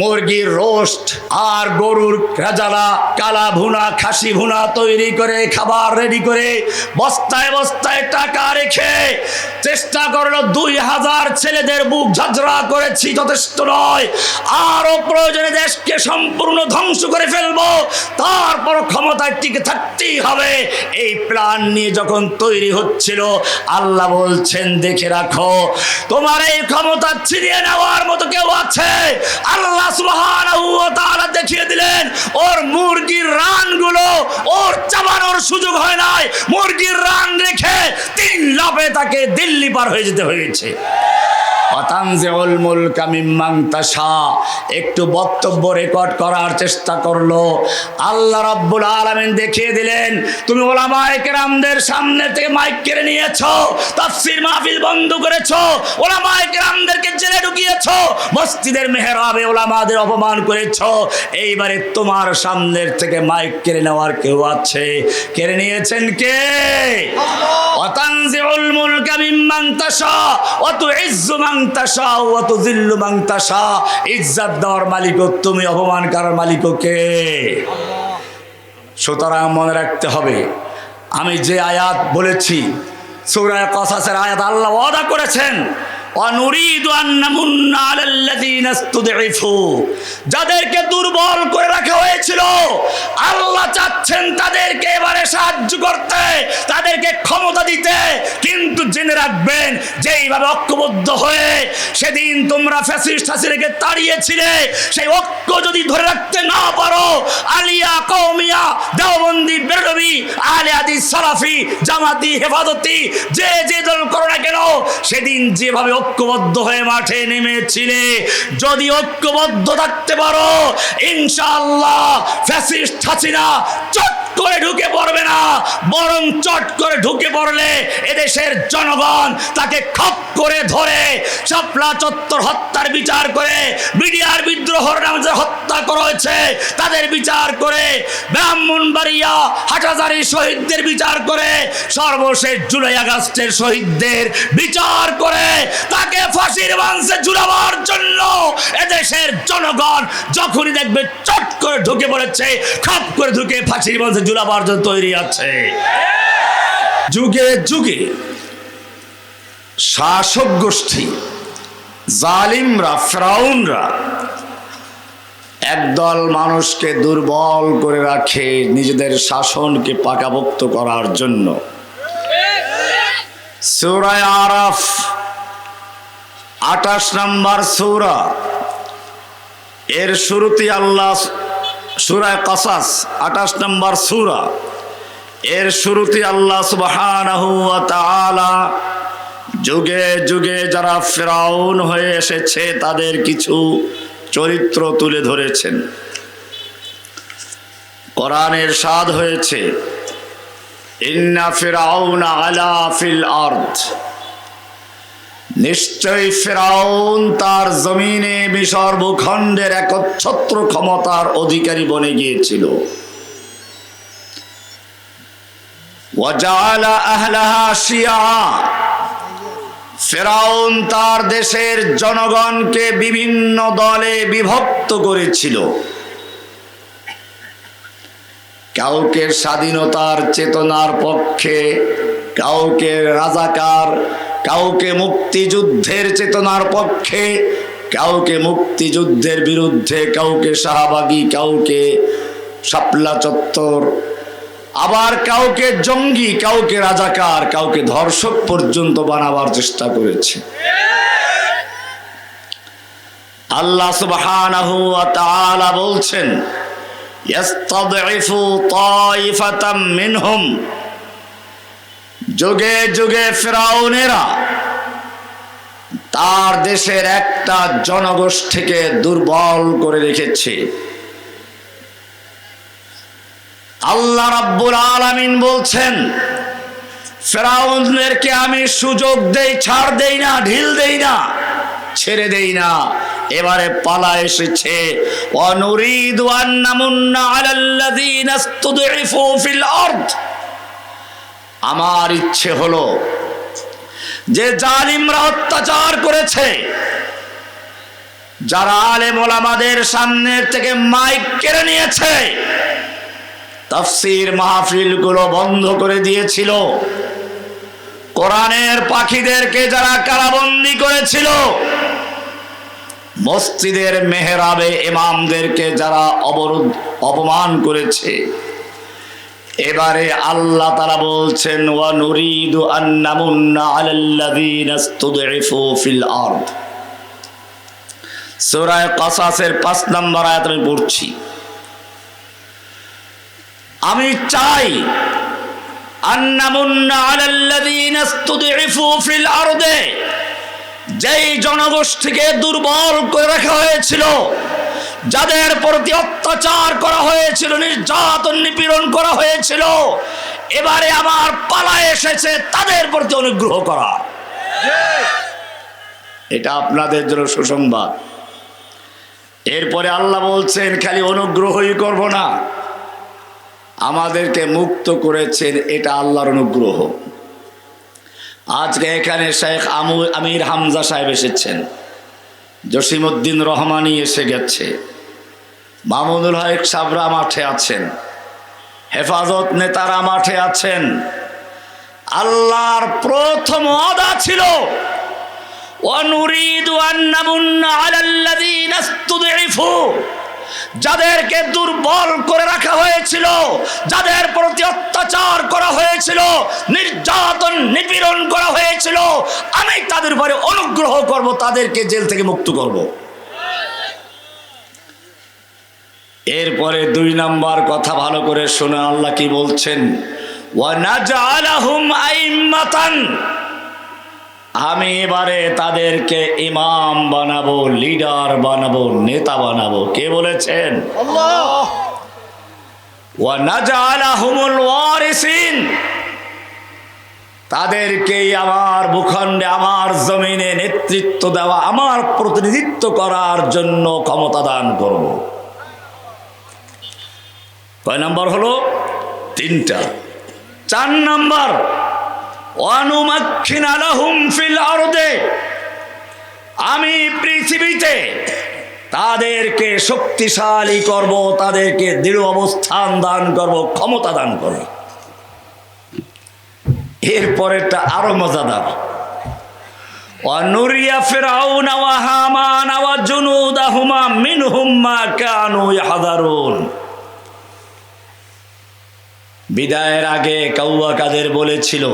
মুরগির রোস্ট আর গরুর রাজালা কালা ভুনা, খাসি ভুনা তৈরি করে, খাবার রেডি করে বস্তায় বস্তায় টাকা রেখে চেষ্টা করল দুই হাজার ছেলেদের বুক ঝাঁঝরা করেছি, যথেষ্ট নয়। আরও প্রয়োজনে দেশকে সম্পূর্ণ ধ্বংস করে ফেলব, তারপর ক্ষমতায় টিকে থাকতেই হবে। এই প্ল্যান নিয়ে যখন তৈরি হচ্ছিল, আল্লাহ বলছেন, দেখে রাখো, তোমার এই ক্ষমতা ছিনিয়ে নেওয়ার মতো কেউ আছে? আল্লাহ দেখিয়ে দিলেন, ওর মুরগির রানগুলো ওর চাবানোর সুযোগ হয় নাই। মুরগির রান রেখে তিন লাভে তাকে দিল্লি পার হয়ে যেতে হয়েছে। অতানজেউল তাশা। একটু বক্তব্য রেকর্ড করার চেষ্টা করল। আল্লাহ রাব্বুল আলামিন দেখিয়ে দিলেন তুমি ওলামায়ে কেরামদের সামনে থেকে মাইক কেড়ে নিয়েছো তাফসীর মাহফিল বন্ধ করেছ ওলামায়ে কেরামদেরকে জেলে ঢুকিয়েছো মসজিদের মেহরাবে ওলামাদের অপমান করেছ। এইবারে তোমার সামনের থেকে মাইক কেড়ে নেওয়ার কেউ আছে? কেড়ে নিয়েছেন কে? অতানজিউল মুলকা মিম্মান তাশা ওয়া তুইজ্জু মান তাশা ওয়া তুযিল্লু তাশা ইজ্জত দেওয়ার মালিক তুমি, অপমান করার মালিক কে? সুতরাং মনে রাখতে হবে, আমি যে আয়াত বলেছি, সূরা কথা আয়াত আল্লাহ ওয়াদা করেছেন যাদেরকে দুর্বল করে রাখা হয়েছিল, আল্লাহ চাচ্ছেন তাদেরকে এবারে সাহায্য করতে, তাদেরকে ক্ষমতা দিতে। কিন্তু জেনে রাখবেন, যেইভাবে ঐক্যবদ্ধ হয়ে সেদিন তোমরা ফ্যাসিস্ট হাসিনাকে তাড়িয়েছিলে, সেই ঐক্য যদি ধরে রাখতে না পারো, আলিয়া কৌমিয়া দেওবন্দি বেরডবি আলে আদি সালাফি, জামাতি, হেফাজতি, যে যে দল করো না কেন, সেদিন যেভাবে ঐক্যবদ্ধ হয়ে মাঠে নেমেছিলে। যদি ঐক্যবদ্ধ থাকতে পারো ইনশাআল্লাহ ফ্যাসিস্ট হাসিনা চট করে ঢুকে পড়বে না। বরং চট করে ঢুকে পড়লে এদেশের জনগণ তাকে খপ করে ধরে শাপলা চত্বর হত্যার বিচার করে, বিডিআর বিদ্রোহর নামে হত্যা করা হয়েছে, তাদের বিচার করে, ব্রাহ্মণবাড়িয়া হাটাজারি শহীদদের বিচার করে, সর্বশেষ জুলাই আগস্টের শহীদদের বিচার করে, তাকে ফাঁসির মাংসে ঝুলাবার জন্য এদেশের জনগণ যখনই দেখবে চট করে ঢুকে পড়েছে, খাপ করে ঢুকে ফাঁসির মাংসে ঝুলাবার জন্য তৈরি আছে। যুগে যুগে শাসক গোষ্ঠী, জালিমরা, ফ্রাউনরা একদল মানুষকে দুর্বল করে রাখে নিজেদের শাসনকে পাকাভুক্ত করার জন্য। সূরায় আরাফ, আঠাশ নম্বর সূরা। এর শুরুতে আল্লাহ সূরায় কাসাস, আঠাশ নম্বর সুরা। এর শুরুতে আল্লাহ ওয়া যুগে যুগে যারা ফেরাউন হয়ে এসেছে, তাদের কিছু চরিত্র তুলে ধরেছেন। কোরআনের স্বাদ হয়েছে, ইন্না ফিরাউন আলা ফিল আরদ। নিশ্চয় ফেরাউন তার জমিনে বিসর্বখণ্ডের একচ্ছত্র ক্ষমতার অধিকারী বনে গিয়েছিল। ফেরাউন তার দেশের জনগণকে বিভিন্ন দলে বিভক্ত করেছিল। কাউকে স্বাধীনতার চেতনার পক্ষে, কাউকে রাজাকার কাউকে মুক্তিযুদ্ধের চেতনার পক্ষে, কাউকে মুক্তিযুদ্ধের বিরুদ্ধে, কাউকে শাহবাগী, কাউকে শাপলা চত্বর, আবার কাউকে জঙ্গি, কাউকে রাজাকার, কাউকে ধর্ষক পর্যন্ত বানাবার চেষ্টা করেছে। আল্লাহ সুবহানাহু ওয়া তাআলা বলছেন, ইয়াস্তাদঈফু তাইফাতাম মিনহুম যুগে যুগে ফেরাউনেরা তার দেশের একটা জনগোষ্ঠীকে দুর্বল করে রেখেছে। আল্লাহ রাব্বুল আলামিন বলছেন, ফেরাউনদেরকে আমি সুযোগ দেই, ছাড় দেই না, ঢিল দেই না, ছেড়ে দেই না। এবারে পালা এসেছে অনুরিদু আলাল্লাযীনা ইসতুদঈফু ফিল আরদ। আমার ইচ্ছে হলো যে জালিমরা অত্যাচার করেছে, যারা আলেম ওলামাদের সামনের থেকে মাইক কেড়ে নিয়েছে, তাফসির মাহফিলগুলো বন্ধ করে দিয়েছিল। কোরআনের পাখিদেরকে যারা কারাবন্দি করেছিল, মসজিদের মেহরাবে ইমামদেরকে যারা অবরোধ অপমান করেছে। এবারে আল্লাহ তারা বলছেন, ওয়া নুরিদু আন্নামুন্না ফিল আরদ। সূরা কসাসের 5 নম্বর আয়াত আমি পড়ছি। আমি চাই আন্নামুন্না আলাল্লাযীনা ইসতুদঈফু ফিল আরদে। যেই জনগোষ্ঠীকে দুর্বল করে রাখা হয়েছিল যাদের প্রতি অত্যাচার করা হয়েছিল, নির্যাতন, নিপীড়ন করা হয়েছিল, এবারে আমার পালা এসেছে তাদের প্রতি অনুগ্রহ করা। এটা আপনাদের জন্য সুসংবাদ। এরপরে আল্লাহ বলছেন, খালি অনুগ্রহই করব না। আমাদেরকে মুক্ত করেছেন, এটা আল্লাহর অনুগ্রহ। আজকে এখানে শেখ আমু আমির হামজা সাহেব এসেছেন। জসিমউদ্দিন রহমানি এসে গেছে মামুনুল হক সাবরা মাঠে আছেন হেফাজত নেতারা মাঠে আছেন আল্লাহর প্রথম অদা ছিল وَنُرِيدُ أَن نَّمُنَّ عَلَى الَّذِينَ اسْتُضْعِفُوا যাদেরকে দুর্বল করে রাখা হয়েছিল, যাদের প্রতি অত্যাচার করা হয়েছিল, নির্যাতন, নিপীড়ন করা হয়েছিল, আমি তাদের উপরে অনুগ্রহ করব, তাদেরকে জেল থেকে মুক্ত করব। এরপরে দুই নাম্বার কথা ভালো করে শুনে আল্লাহ কি বলছেন? ওয়ানাজআলাহুম আইম্মাতান আমি এবারে তাদেরকে ইমাম বানাবো লিডার বানাবো নেতা বানাবো। কে বলেছেন? তাদেরকেই আমার ভূখণ্ডে আমার জমিনে নেতৃত্ব দেওয়া আমার প্রতিনিধিত্ব করার জন্য ক্ষমতা দান করব। কয় নাম্বার হলো? তিনটা। চার নাম্বার অনুমাক্ষিন আলাহুম ফিল আরদে আমি পৃথিবীতে তাদেরকে শক্তিশালী করব, তাদেরকে দৃঢ় অবস্থান দান করব, ক্ষমতা দান করব। এরপরেরটা আরও মজাদার। কানু বিদায়ের আগে কাউয়া কাদের বলেছিল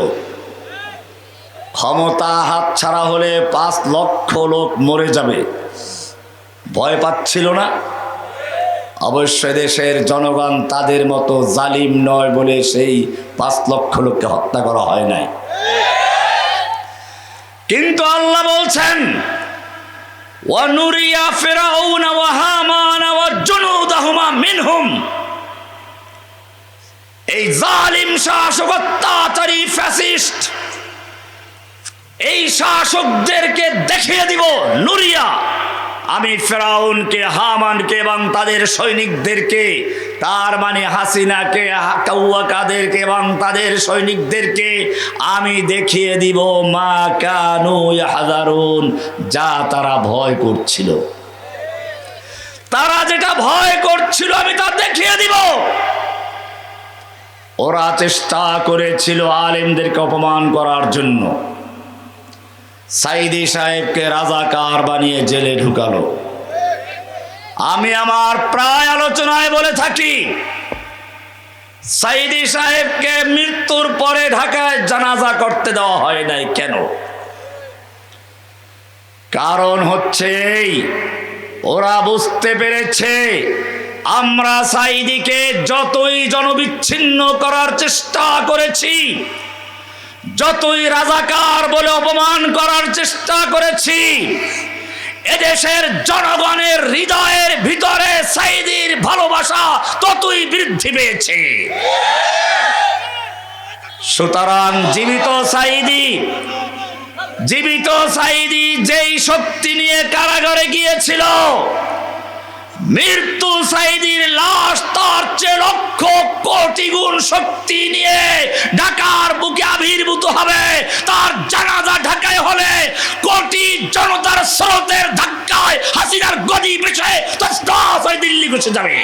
ক্ষমতা হাত ছাড়া হলে পাঁচ লক্ষ লোক মরে যাবে। ভয় পাচ্ছিল না? অবশ্যই দেশের জনগণ তাদের মতো জালিম নয় বলে সেই পাঁচ লক্ষ লোককে হত্যা করা হয় নাই। কিন্তু আল্লাহ বলছেন, ওয়ানুরিয়া এই জালিম শাসক অত্যাচারী ফ্যাসিস্ট এই শাসকদেরকে দেখিয়ে দিব নুরিয়া। আমি ফেরাউনকে, হামানকে এবং তাদের সৈনিকদেরকে, তার মানে হাসিনাকে, কাউয়াকাদেরকে এবং তাদের সৈনিকদেরকে আমি দেখিয়ে দিব, মা কানু হাজারুন যা তারা ভয় করছিল। তারা যেটা ভয় করছিল, আমি তা দেখিয়ে দিব। ওরা চেষ্টা করেছিল আলেমদেরকে অপমান করার জন্য। সাইদি সাহেবকে রাজাকার বানিয়ে জেলে ঢুকালো। আমি আমার প্রায় আলোচনায় বলে থাকি, সাইদি সাহেবকে মৃত্যুর পরে ঢাকায় জানাজা করতে দেওয়া হয় নাই কেন? কারণ হচ্ছে এই, ওরা বুঝতে পেরেছে আমরা সাইদিকে যতই জনবিচ্ছিন্ন করার চেষ্টা করেছি যতই রাজাকার বলে অপমান করার চেষ্টা করেছি, এদেশের জনগণের হৃদয়ের ভিতরে সাইদির ভালোবাসা ততই বৃদ্ধি পেয়েছে। সুতরাং জীবিত সাইদি জীবিত সাইদি যেই শক্তি নিয়ে কারাগারে গিয়েছিল মৃত্যু সাইদির লাশ, তার চেয়ে লক্ষ কোটি গুণ শক্তি নিয়ে ঢাকার বুকে আবির্ভূত হবে। তার জানাজা ঢাকায় হলে কোটি জনতার স্রোতের ধাক্কায় হাসিনার গদি পিছে হয়ে দিল্লি ঘুষে যাবে।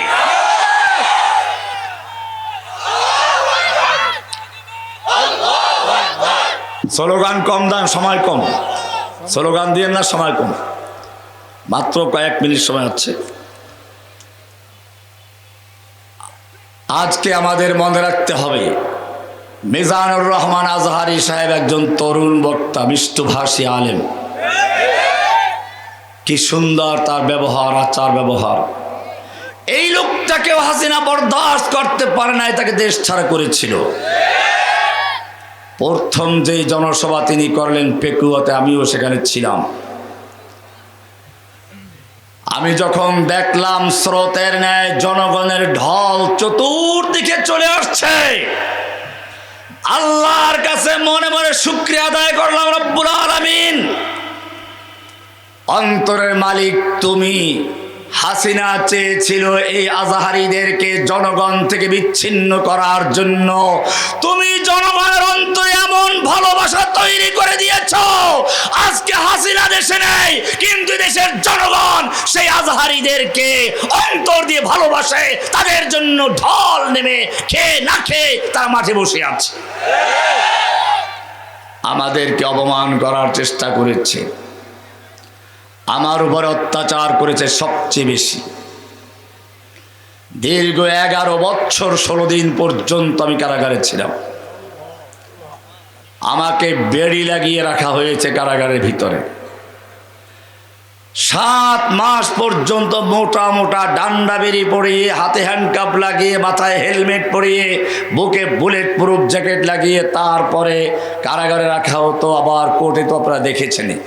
স্লোগান কম দান, সময় কম। স্লোগান দিয়ে না, সময় কম। মাত্র কয়েক মিনিট সময় হচ্ছে। আজকে আমাদের মনে রাখতে হবে, মিজানুর রহমান আজহারি সাহেব একজন তরুণ বক্তা, মিষ্টভাষী আলেম। কি সুন্দর তার ব্যবহার, আচার ব্যবহার। এই লোকটাকেও হাসিনা বরদাস্ত করতে পারে নাই, তাকে দেশ ছাড়া করেছিল। প্রথম যে জনসভা তিনি করলেন পেকুয়াতে, আমিও সেখানে ছিলাম। আমি যখন দেখলাম স্রোতের ন্যায় জনগণের ঢল চতুর্দিকে চলে আসছে, আল্লাহর কাছে মনে মনে শুক্রিয়া আদায় করলাম রব্বুল আলামিন। অন্তরের মালিক তুমি। হাসিনা চেয়েছিল এই আজাহারিদেরকে জনগণ থেকে বিচ্ছিন্ন করার জন্য। তুমি জনগণের অন্তরে এমন ভালোবাসা তৈরি করে দিয়েছ। আজকে হাসিনা দেশে নেই, কিন্তু দেশের জনগণ সেই আজহারিদেরকে অন্তর দিয়ে ভালোবাসে, তাদের জন্য ঢল নেমে খেয়ে না খেয়ে তার মাঠে বসে আছে। আমাদেরকে অপমান করার চেষ্টা করেছে। আমার উপর অত্যাচার করেছে সবচেয়ে বেশি। দীর্ঘ এগারো বছর ষোলো দিন পর্যন্ত আমি কারাগারে ছিলাম। আমাকে বেড়ি লাগিয়ে রাখা হয়েছে কারাগারের ভিতরে। সাত মাস পর্যন্ত মোটা মোটা ডান্ডা বেরি পরিয়ে, হাতে হ্যান্ডকাপ লাগিয়ে, মাথায় হেলমেট পরিয়ে, বুকে বুলেট প্রুফ জ্যাকেট লাগিয়ে, তারপরে কারাগারে রাখা হতো, আবার কোর্টে তো আপনারা দেখেছেনই।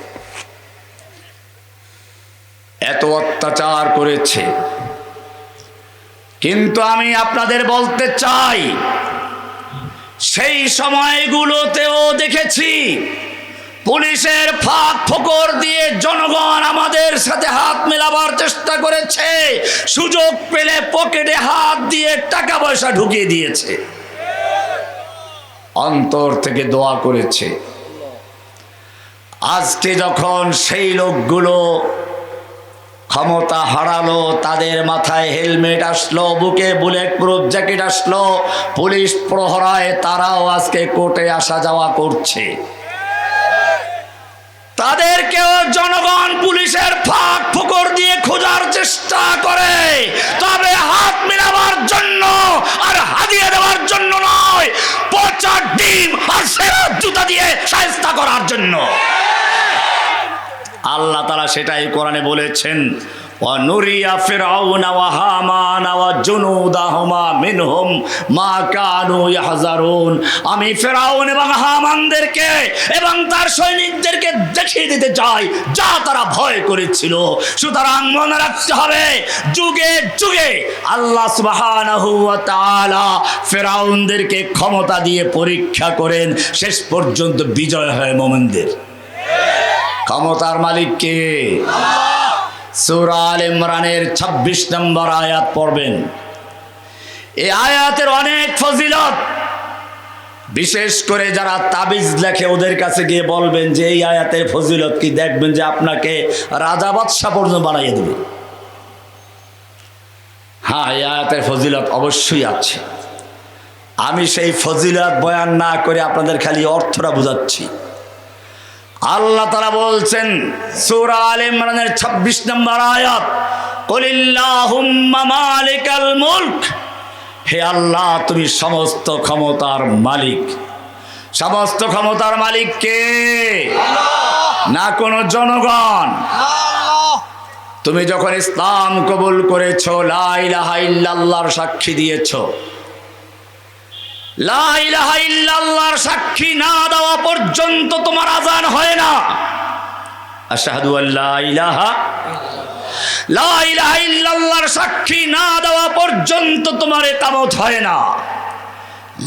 এত অত্যাচার করেছে। কিন্তু আমি আপনাদের বলতে চাই, সেই সময়গুলোতেও দেখেছি, পুলিশের ফাঁক ফোকর দিয়ে জনগণ আমাদের সাথে হাত মেলাবার চেষ্টা করেছে, সুযোগ পেলে পকেটে হাত দিয়ে টাকা পয়সা ঢুকিয়ে দিয়েছে। অন্তর থেকে দোয়া করেছে। আজকে যখন সেই লোকগুলো ক্ষমতা হারালো, তাদের মাথায় হেলমেট আসলো, বুকে বুলেট প্রুফ জ্যাকেট আসলো, পুলিশ প্রহরায় তারাও আজকে কোর্টে আসা যাওয়া করছে। তাদেরকেও জনগণ পুলিশের ফাঁক ফোকর দিয়ে খোঁজার চেষ্টা করে, তবে হাত মেলাবার জন্য আর হাদিয়ে দেওয়ার জন্য নয়, পচা ডিম আর সেরা জুতা দিয়ে সাহেস্তা করার জন্য। আল্লাহ তালা সেটাই কোরআনে বলেছেন ونري فرعون وهامان وجنودهما منهم ما كانوا يحذرون আমি ফেরাউন এবং হামানদেরকে এবং তার সৈনিকদেরকে দেখিয়ে দিতে চাই যা তারা ভয় করেছিল সুতরাং মনে রাখতে হবে যুগে যুগে আল্লাহ সুবহানাহু ওয়া তাআলা ফেরাউনদেরকে ক্ষমতা দিয়ে পরীক্ষা করেন শেষ পর্যন্ত বিজয় হয় মোমেনদের ক্ষমতার মালিক কে? সূরা আল ইমরানের ২৬ নম্বর আয়াত পড়বেন। এই আয়াতের অনেক ফজিলত। বিশেষ করে যারা তাবিজ লেখে ওদের কাছে গিয়ে বলবেন যে এই আয়াতের ফজিলত কি? দেখবেন যে আপনাকে রাজা বাদশাহ পর্যন্ত বানাইয়ে দেবে। হ্যাঁ এই আয়াতের ফজিলত অবশ্যই আছে। আমি সেই ফজিলত বয়ান না করে আপনাদের খালি অর্থটা বুঝাচ্ছি। আল্লাহ তারা বলছেন সূরা আল ইমরানের 26 নম্বর আয়াত মালিকাল মুলক। হে আল্লাহ তুমি সমস্ত ক্ষমতার মালিক। সমস্ত ক্ষমতার মালিক কে? না কোনো জনগণ। তুমি যখন ইসলাম কবুল করেছ লা ইলাহা ইল্লাল্লাহর সাক্ষী দিয়েছ লা ইলাহা ইল্লাল্লাহর সাক্ষী না দেওয়া পর্যন্ত তোমার আজান হয় না। আশহাদু আল্লা ইলাহা লা ইলাহা ইল্লাল্লাহর সাক্ষী না দেওয়া পর্যন্ত তোমার একামত হয় না।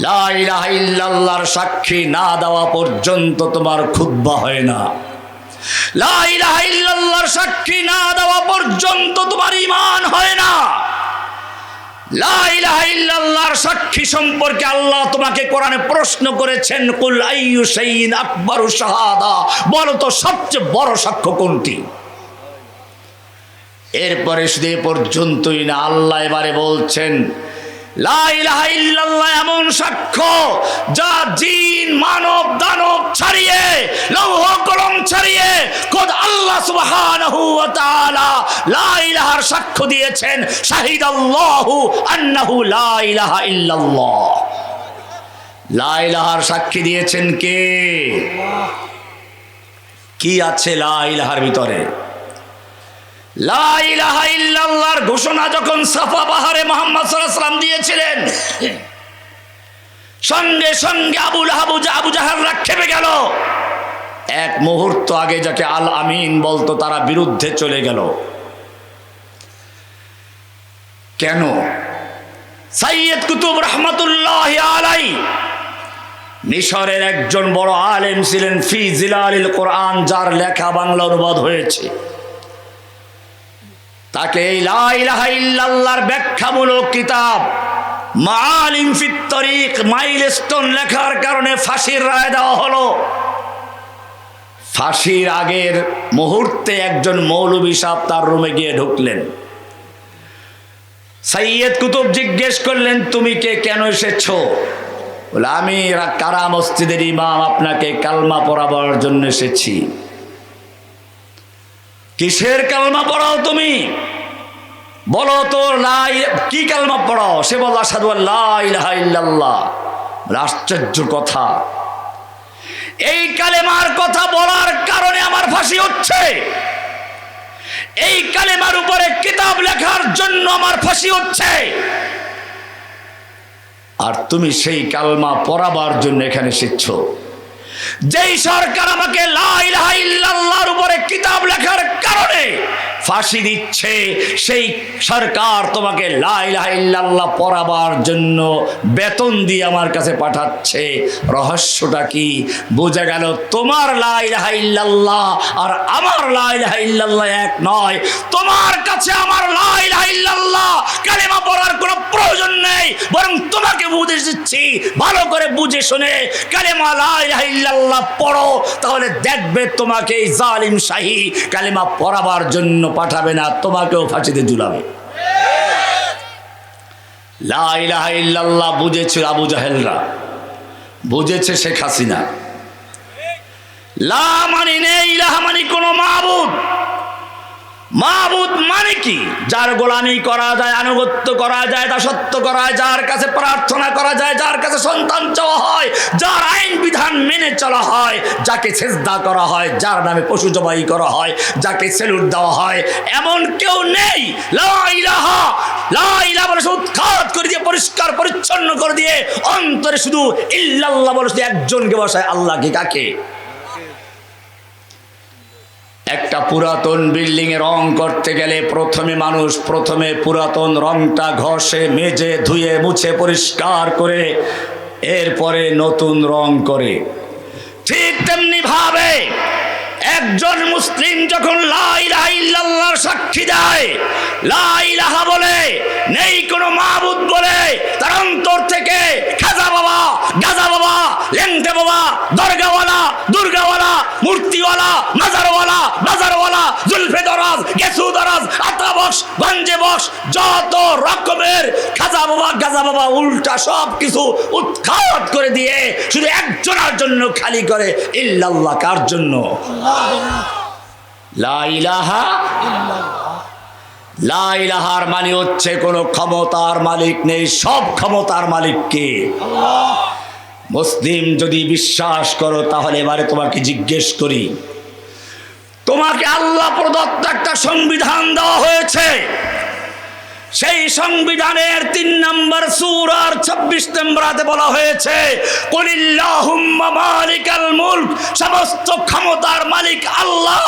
লা ইলাহা ইল্লাল্লাহর সাক্ষী না দেওয়া পর্যন্ত তোমার খুতবা হয় না। লা ইলাহা ইল্লাল্লাহর সাক্ষী না দেওয়া পর্যন্ত তোমার ঈমান হয় না। লা ইলাহা ইল্লাল্লাহর সাক্ষী সম্পর্কে আল্লাহ তোমাকে কোরআনে প্রশ্ন করেছেন, কুল আকবারু শাহাদা? বলো তো, সবচেয়ে বড় সাক্ষ্য কোনটি? এরপরে শুধু পর্যন্তই না, আল্লাহ এবারে বলছেন এমন সাক্ষ্য যা জিন, মানব, দানব ছাড়িয়ে, লৌহ কলম ছাড়িয়ে খোদ আল্লাহ সুবহানাহু ওয়া তাআলা লা ইলাহার সাক্ষ্য দিয়েছেন, শাহিদাল্লাহু আন্নাহু লা ইলাহা ইল্লাল্লাহ। লা ইলাহার সাক্ষী দিয়েছেন কে? কি আছে লা ইলাহার ভিতরে? লা ইলাহা ঘোষণা যখন সাফা পাহাড়ে মোহাম্মদ সাল্লাম দিয়েছিলেন, সঙ্গে সঙ্গে আবুল হাবু আবু জাহাররা খেপে গেল। এক মুহূর্ত আগে যাকে আল আমিন বলতো, তারা বিরুদ্ধে চলে গেল। কেন? সাইয়দ কুতুব রহমতুল্লাহ আলাই, মিশরের একজন বড় আলেম ছিলেন ফি জিলালিল কোরআন, যার লেখা বাংলা অনুবাদ হয়েছে। তাকে এই লা ইলাহা ব্যাখ্যামূলক কিতাব মাইলস্টোন লেখার কারণে ফাঁসির রায় দেওয়া হলো। ফাঁসির আগের মুহূর্তে একজন মৌলবী তার রুমে গিয়ে ঢুকলেন। সাইয়দ কুতুব জিজ্ঞেস করলেন, তুমি কে? কেন এসেছ? বলে, আমি কারা মসজিদের ইমাম? আপনাকে কালমা পড়াবার জন্য এসেছি। কিসের কালমা পড়াও তুমি? বলো তো লাই কি কালমা পড়াও? সে বল আসাদু আল্লাহ ইলাহা ইল্লাল্লাহ। আশ্চর্য কথা। এই কালেমার কথা বলার কারণে আমার ফাঁসি হচ্ছে। এই কালেমার উপরে কিতাব লেখার জন্য আমার ফাঁসি হচ্ছে। আর তুমি সেই কালমা পড়াবার জন্য এখানে এসেছ। যেই সরকার আমাকে লা ইলাহা ইল্লাল্লাহর উপরে কিতাব লেখার কারণে ফাঁসি দিচ্ছে, সেই সরকার তোমাকে লা ইলাহা ইল্লাল্লাহ পড়াবার জন্য বেতন দিয়ে আমার কাছে পাঠাচ্ছে। রহস্যটা কি? বোঝা গেল তোমার লা ইলাহা ইল্লাল্লাহ আর আমার লা ইলাহা ইল্লাল্লাহ এক নয়। তোমার কাছে আমার লা ইলাহা ইল্লাল্লাহ কালেমা পড়ার কোনো প্রয়োজন নেই, বরং তোমাকে বুঝে দিচ্ছি। ভালো করে বুঝে শুনে কালেমা লা ইলাহা ইল্লাল্লাহ পড়ো, তাহলে দেখবে তোমাকে এই জালিম শাহী কালেমা পড়াবার জন্য পাঠাবে না, তোমাকেও ফাঁসিতে ঝুলাবে। বুঝেছে আবু জাহেলরা। বুঝেছে শেখ হাসিনা। লা মানে নেই কোনো মাহবুদ মাহবুদ মানে কি? যার গোলামি করা যায়, আনুগত্য করা যায় দাসত্ব করা যায়, যার কাছে প্রার্থনা করা যায়, যার কাছে সন্তান চাওয়া হয়, যার আইন বিধান মেনে চলা হয়, যাকে সেজদা করা হয়, যার নামে পশু জবাই করা হয়, যাকে সেলুট দেওয়া হয়, এমন কেউ নেই। উৎখাত করে দিয়ে, পরিষ্কার, পরিচ্ছন্ন করে দিয়ে, অন্তরে শুধু ইল্লাল্লাহ বলে একজনকে বসায়, আল্লাহকে কাকে? একটা পুরাতন বিল্ডিং এ রং করতে গেলে প্রথমে মানুষ প্রথমে পুরাতন রংটা ঘষে, মেজে, ধুয়ে, মুছে, পরিষ্কার করে এরপরে নতুন রং করে। ঠিক তেমনি ভাবে একজন মুসলিম যখন লা ইলাহা ইল্লাল্লাহর সাক্ষী দেয়, লা ইলাহা বলে, নেই কোনো মাহবুদ বলে, তার অন্তর থেকে খাজা বাবা, গাজা বাবা, লেংটে বাবা, দরগাওয়ালা, দুর্গাওয়ালা মূর্তিওয়ালা, মাজারওয়ালা বাজারওয়ালা জুলফে দরাজ গেসু দরাজ আতা বক্স গঞ্জে বক্স যত রকমের খাজা বাবা, গাজা বাবা, উল্টা সব কিছু উৎখাত করে দিয়ে শুধু একজনের জন্য খালি করে ইল্লাল্লাহ, কার জন্য? লা ইলাহা লা ইলাহার মানে হচ্ছে কোনো ক্ষমতার মালিক নেই, সব ক্ষমতার মালিক কে? মুসলিম যদি বিশ্বাস করো, তাহলে এবারে তোমাকে জিজ্ঞেস করি, তোমাকে আল্লাহ প্রদত্ত একটা সংবিধান দেওয়া হয়েছে। সেই সংবিধানের তিন নম্বর সুর আর ছাব্বিশ নম্বরাতে বলা হয়েছে মালিকাল মুলক সমস্ত ক্ষমতার মালিক আল্লাহ।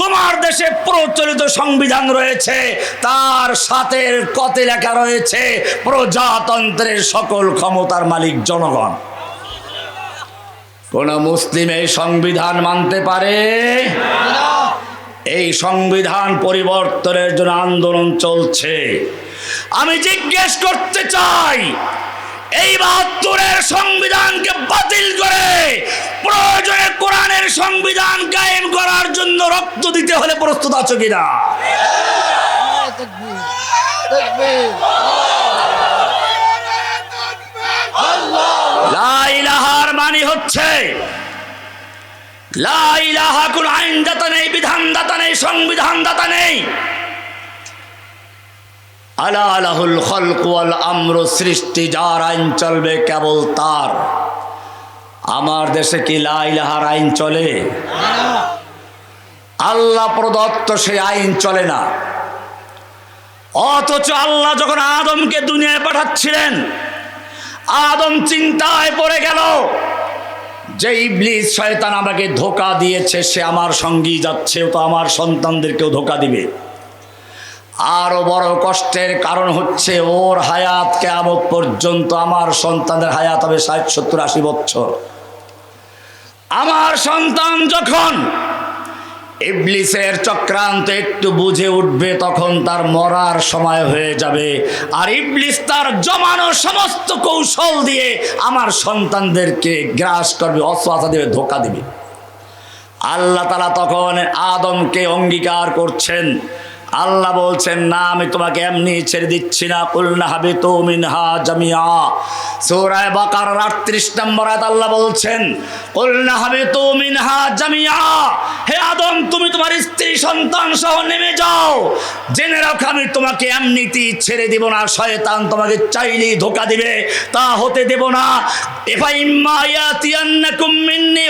তোমার দেশে প্রচলিত সংবিধান রয়েছে, তার সাথে কতে লেখা রয়েছে, প্রজাতন্ত্রের সকল ক্ষমতার মালিক জনগণ। কোন মুসলিম এই সংবিধান মানতে পারে? এই সংবিধান পরিবর্তনের জন্য আন্দোলন চলছে। আমি জিজ্ঞেস করতে চাই, এই বাহাত্তরের সংবিধানকে বাতিল করে প্রয়োজনে কোরআনের সংবিধান কায়েম করার জন্য রক্ত দিতে হলে প্রস্তুত আছো কিনা? লাইলাহার মানে হচ্ছে লাইলাহা কোন আইনদাতা নেই, বিধানদাতা নেই, সংবিধানদাতা নেই। আলা আলাহুল খলক ওয়াল আমর, সৃষ্টি যার আইন চলবে কেবল তার। আমার দেশে কি লাইলাহার আইন চলে? আল্লাহ প্রদত্ত সেই আইন চলে না। অথচ আল্লাহ যখন আদমকে দুনিয়ায় পাঠাচ্ছিলেন আদম চিন্তায় পড়ে গেল। যে ইবলিস শয়তান আমাকে ধোকা দিয়েছে, সে আমার সঙ্গী যাচ্ছে তো আমার সন্তানদেরকেও ধোকা দিবে। আরও বড় কষ্টের কারণ হচ্ছে, ওর হায়াত কেমন পর্যন্ত আমার সন্তানের হায়াত হবে ষাট, সত্তর, আশি বছর। আমার সন্তান যখন ইবলিসের চক্রান্ত একটু বুঝে উঠবে, তখন তার মরার সময় হয়ে যাবে। আর ইবলিস তার জমানো সমস্ত কৌশল দিয়ে আমার সন্তানদেরকে গ্রাস করবে, অশ্বাসা দেবে, ধোকা দেবে। আল্লাহ তালা তখন আদমকে অঙ্গীকার করছেন। আল্লাহ বলছেন, না, আমি তোমাকে এমনি ছেড়ে দিচ্ছি না। কুলনা হাবি তো মিনহা জামিয়া। সৌরায় বাকার আটত্রিশ নম্বর আল্লাহ বলছেন, কুলনা হাবি তো মিনহা জামিয়া। হে আদম, তুমি তোমার স্ত্রী, সন্তান সহ নেমে যাও। জেনে রাখো, আমি তোমাকে এমনিতেই ছেড়ে দিব না। শয়তান তোমাকে চাইলেই ধোকা দিবে, তা হতে দেব না।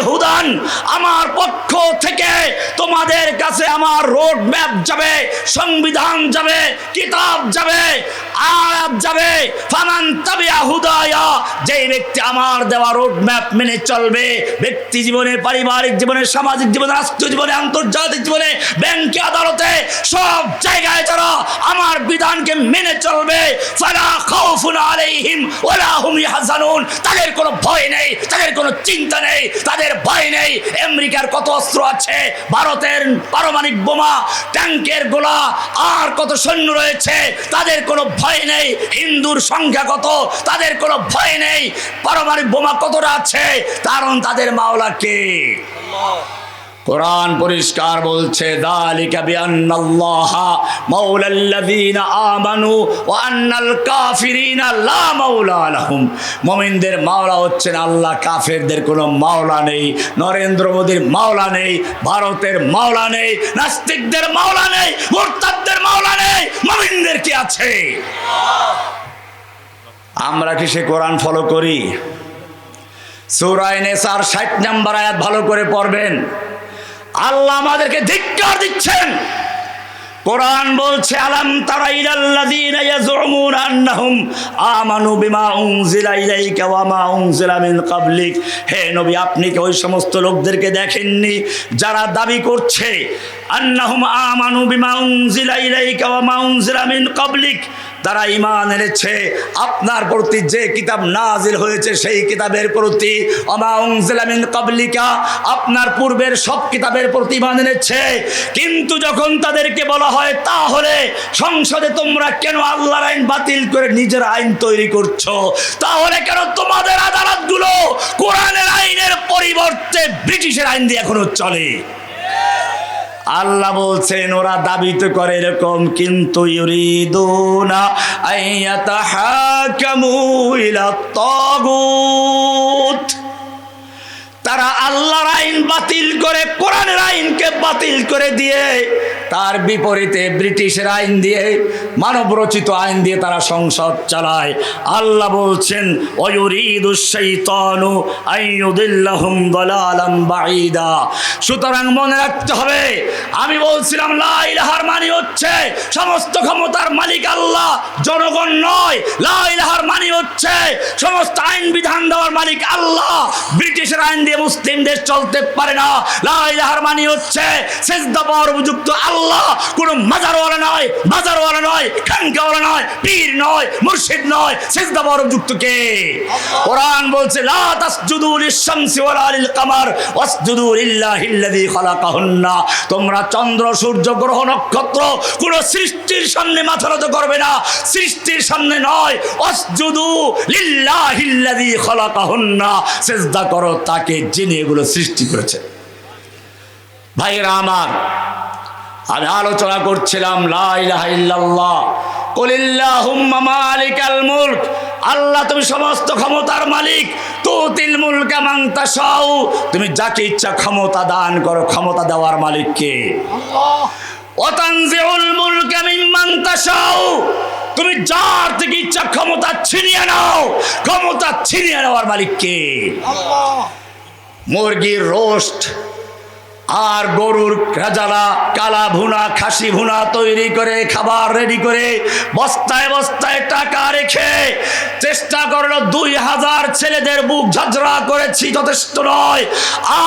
হুদান। আমার পক্ষ থেকে তোমাদের কাছে আমার রোড ম্যাপ যাবে। সংবিধান যাবে, কিতাব যাবে, আয়াত যাবে। ফামান তাবিয়া হুদায়া, যেই ব্যক্তি আমার দেওয়া রোড ম্যাপ মেনে চলবে, ব্যক্তি জীবনে, পারিবারিক জীবনে, সামাজিক জীবনে, রাষ্ট্রীয় জীবনে, আন্তর্জাতিক জীবনে, ব্যাংকে, আদালতে, সব জায়গায় যারা আমার বিধানকে মেনে চলবে। ফালা খাউফুন আলাইহিম ওয়ালা হুম ইয়াহজানুন। তাদের কোনো ভয় নেই, তাদের কোনো চিন্তা নেই, তাদের ভয় নেই। আমেরিকার কত অস্ত্র আছে? ভারতের পারমাণবিক বোমা ট্যাঙ্কের গোলা আর কত সৈন্য রয়েছে, তাদের কোনো ভয় নেই। হিন্দুর সংখ্যা কত, তাদের কোনো ভয় নেই। পারমাণবিক বোমা কতটা আছে কারণ তাদের মাওলা কে? কোরআন পরিষ্কার বলছে, দালিকা বিআন্নাল্লাহা মাওলাল্লাযীনা আমানু ওয়া আন্নাল কাফিরিনা লা মাওলা লাহুম। মুমিনদের মাওলা হচ্ছেন আল্লাহ, কাফেরদের কোনো মাওলা নেই, নরেন্দ্র মোদীর মাওলা নেই, ভারতের মাওলা নেই, নাস্তিকদের মাওলা নেই, মুরতাদদের মাওলা নেই, মুমিনদের কি আছে? আমরা কি সে কোরআন ফলো করি? সূরায়ে নেসার 60 নম্বর আয়াত ভালো করে পড়বেন। আল্লাহ আমাদেরকে ধিক্কার দিচ্ছেন। কোরআন বলছে, আলাম তারা ইলাল্লাযীনা ইয়াজুমুনা আন্নাহুম আমানু বিমা উনজিলা ইলাইকা ওয়া মা উনজিলা মিন ক্বাবলিক। হে নবী, আপনি কি ওই সমস্ত লোকদেরকে দেখেননি যারা দাবি করছে, আন্নাহুম আমানু বিমা উনজিলা ইলাইকা ওয়া মা উনজিলা মিন ক্বাবলিক? তারা ইমান এনেছে। আপনার প্রতি যে কিতাব নাজিল হয়েছে, সেই কিতাবের প্রতি কাবলিকা আপনার পূর্বের সব কিতাবের প্রতি ইমান এনেছে। কিন্তু যখন তাদেরকে বলা হয়, তাহলে সংসদে তোমরা কেন আল্লাহর আইন বাতিল করে নিজের আইন তৈরি করছ? তাহলে কেন তোমাদের আদালতগুলো কোরআনের আইনের পরিবর্তে ব্রিটিশের আইন দিয়ে এখনও চলে? আল্লাহ বলছেন ওরা দাবি তো করে এরকম কিন্তু ইউরিদুনা আইয়াতাহাকামু ইলা তাগুত। তারা আল্লাহর আইন বাতিল করে, কোরআনের আইনকে বাতিল করে দিয়ে, তার বিপরীতে ব্রিটিশের আইন দিয়ে মানব রচিত আইন দিয়ে তারা সংসদ চালায়। আল্লাহ বলছেন সুতরাং মনে রাখতে হবে, আমি বলছিলাম, লা ইলাহার মানে হচ্ছে সমস্ত ক্ষমতার মালিক আল্লাহ, জনগণ নয়। লা ইলাহার মানে হচ্ছে সমস্ত আইন বিধান দেওয়ার মালিক আল্লাহ, ব্রিটিশের আইন দিয়ে মুসলিম দেশ চলতে পারে না। লা ইলাহার মানে হচ্ছে সেজদা পাওয়ার উপযুক্ত আল্লাহ। কোনো মাজারওয়ালা নয় বাজারওয়ালা নয় খানকাওয়ালা নয় পীর নয় মুর্শিদ নয়। সিজদা বরং যুক্ত কে? কোরআন বলছে লা তাসজুদু লিশ-শামসি ওয়ালা লিল-কামার ওয়াসজুদু লিল্লাহিল্লাযী খালাকাহুন্না। তোমরা চন্দ্র সূর্য গ্রহ নক্ষত্র কোন সৃষ্টির সামনে মাথা নত করবে না। সৃষ্টির সামনে নয় ওয়াসজুদু লিল্লাহিল্লাযী খালাকাহুন্না। সিজদা করো তাকে যিনি এগুলো সৃষ্টি করেছে। ভাইরা আমার আমি আলোচনা করছিলাম আল্লাহ তুমি সমস্ত ক্ষমতার মালিক। তুতিল মুলকা তাশাউ। তুমি যাকে ইচ্ছা ক্ষমতা দান করো ক্ষমতা দেওয়ার মালিককে ওয়াতানজিউল মুলকা মিম্মান তাশাউ। তুমি যার থেকে ইচ্ছা ক্ষমতা ছিনিয়ে নাও ক্ষমতা ছিনিয়ে নেওয়ার মালিককে মুরগির রোস্ট আর গরুর রাজারা কালা ভুনা, খাসি ভুনা তৈরি করে, খাবার রেডি করে বস্তায় বস্তায় টাকা রেখে চেষ্টা করল দুই হাজার ছেলেদের বুক ঝাঁঝরা করেছি, যথেষ্ট নয়।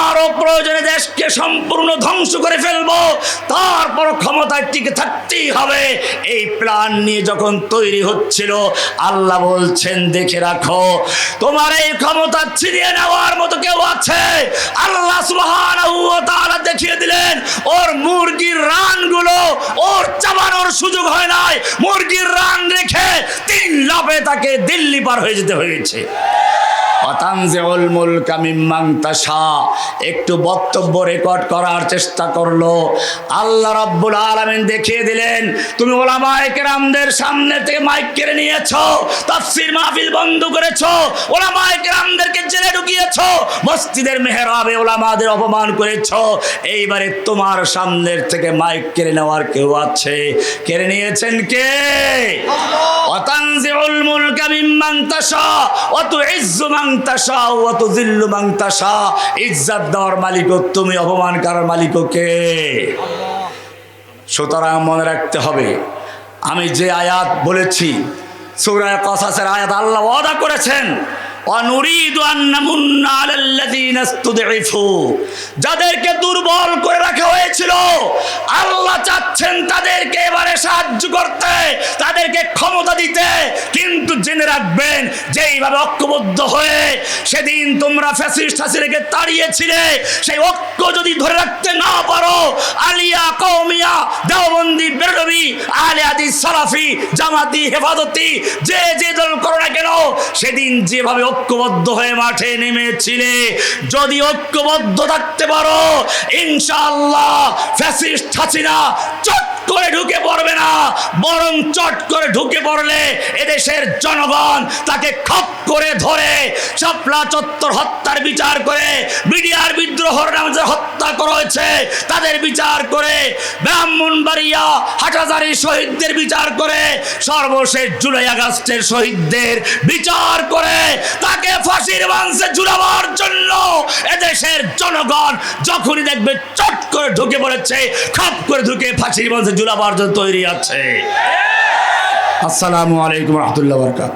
আরও প্রয়োজনে দেশকে সম্পূর্ণ ধ্বংস করে ফেলব তারপর ক্ষমতায় টিকে থাকতেই হবে। এই প্ল্যান নিয়ে যখন তৈরি হচ্ছিল, আল্লাহ বলছেন, দেখে রাখো, তোমার এই ক্ষমতা ছিনিয়ে নেওয়ার মতো কেউ আছে। আল্লাহ সুবহানাহু তাআলা দেখিয়ে দিলেন, ওর মুরগির রানগুলো ওর চাবানোর সুযোগ হয় নাই। মুরগির রান রেখে তিন লাভে তাকে দিল্লি পার হয়ে যেতে হয়েছে। অতানজেউল মুলকা মিম্মান তাশা। একটু বক্তব্য রেকর্ড করার চেষ্টা করল। আল্লাহ রাব্বুল আলামিন দেখিয়ে দিলেন তুমি ওলামায়ে কেরামদের সামনে থেকে মাইক কেড়ে নিয়েছো তাফসীর মাহফিল বন্ধ করেছ ওলামায়ে কেরামদেরকে জেলে ঢুকিয়েছো মসজিদের মেহরাবে ওলামাদের অপমান করেছ। এইবারে তোমার সামনের থেকে মাইক কেড়ে নেওয়ার কেউ আছে? কেড়ে নিয়েছেন কে? অতানজিউল মুলকা তাশা ওয়া তুইজ্জু মান ইজ্জত দেওয়ার মালিক তুমি, অপমান করার মালিক কে? সুতরাং মনে রাখতে হবে, আমি যে আয়াত বলেছি সুরায় কসাসের আয়াত আল্লাহ ওয়াদা করেছেন যাদেরকে দুর্বল করে রাখা হয়েছিল, আল্লাহ চাচ্ছেন তাদেরকে এবারে সাহায্য করতে, তাদেরকে ক্ষমতা দিতে। কিন্তু জেনে রাখবেন, যেইভাবে ঐক্যবদ্ধ হয়ে সেদিন তোমরা ফ্যাসিস্ট হাসিনাকে তাড়িয়েছিলে, সেই ঐক্য যদি ধরে রাখতে না দেওবন্দি বেরবি, আহলে আদি সালাফি, জামাতি, হেফাজতি, যে যে দল করো না কেন, সেদিন যেভাবে ঐক্যবদ্ধ হয়ে মাঠে নেমেছিলে, যদি ঐক্যবদ্ধ থাকতে পারো, ইনশাআল্লাহ, ফ্যাসিস্ট হাসিনা চট করে ঢুকে পড়বে না। বরং চট করে ঢুকে পড়লে এদেশের জনগণ তাকে খপ করে ধরে, শাপলা চত্বর হত্যার বিচার করে নামে যে হত্যা করা হয়েছে, তাদের বিচার করে, ব্রাহ্মণবাড়িয়া হাটাজারি শহীদদের বিচার করে, সর্বশেষ জুলাই আগস্টের শহীদদের বিচার করে, তাকে ফাঁসির মাংসে ঝুলাবার জন্য এদেশের জনগণ যখনই দেখবে চট করে ঢুকে পড়েছে, খাপ করে ঢুকে ফাঁসির মাংসে ঝুলাবার জন্য তৈরি আছে। আসসালামু আলাইকুম রহমতুল্লাহ বরকাত